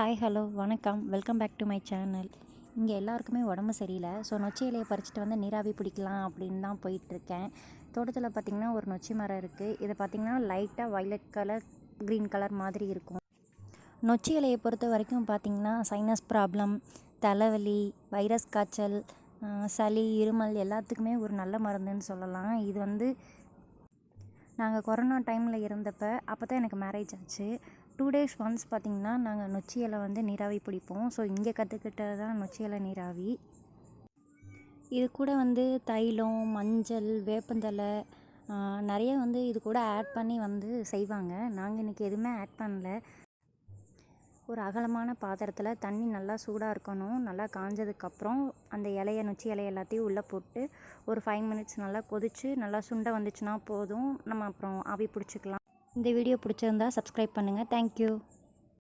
Hi hello வணக்கம். Welcome back to my channel இங்கே எல்லாருக்குமே உடம்பு சரியில்லை. ஸோ நொச்சி இலையை பறிச்சுட்டு வந்து நீராவி பிடிக்கலாம் அப்படின்னு தான் போயிட்டுருக்கேன். தோட்டத்தில் பார்த்திங்கன்னா ஒரு நொச்சி மரம் இருக்குது இதை பார்த்திங்கன்னா லைட்டாக வயலட் கலர் க்ரீன் கலர் மாதிரி இருக்கும். நொச்சி இலையை பொறுத்த வரைக்கும் பார்த்திங்கன்னா சைனஸ் ப்ராப்ளம் தலைவலி வைரஸ் காய்ச்சல் சளி இருமல் எல்லாத்துக்குமே ஒரு நல்ல மருந்துன்னு சொல்லலாம். இது வந்து நாங்கள் கொரோனா டைமில் இருந்தப்போ அப்போ தான் எனக்கு மேரேஜ் ஆச்சு. டூ டேஸ் ஒன்ஸ் பார்த்திங்கன்னா நாங்கள் நொச்சி இலை வந்து நீராவி பிடிப்போம். ஸோ இங்கே கற்றுக்கிட்டது தான் நொச்சி இலை நீராவி. இது கூட வந்து தைலம் மஞ்சள் வேப்பந்தலை நிறைய வந்து இது கூட ஆட் பண்ணி வந்து செய்வாங்க. நாங்கள் இன்றைக்கி எதுவுமே ஆட் பண்ணல. ஒரு அகலமான பாத்திரத்தில் தண்ணி நல்லா சூடாக இருக்கணும். நல்லா காஞ்சதுக்கப்புறம் அந்த இலைய நொச்சி இலைய எல்லாத்தையும் உள்ளே போட்டு ஒரு ஃபைவ் மினிட்ஸ் நல்லா கொதித்து நல்லா சுண்டை வந்துச்சுன்னா போதும். நம்ம அப்புறம் ஆவி பிடிச்சிக்கலாம். இந்த வீடியோ பிடிச்சிருந்தா சப்ஸ்கிரைப் பண்ணுங்கள் தேங்க்யூ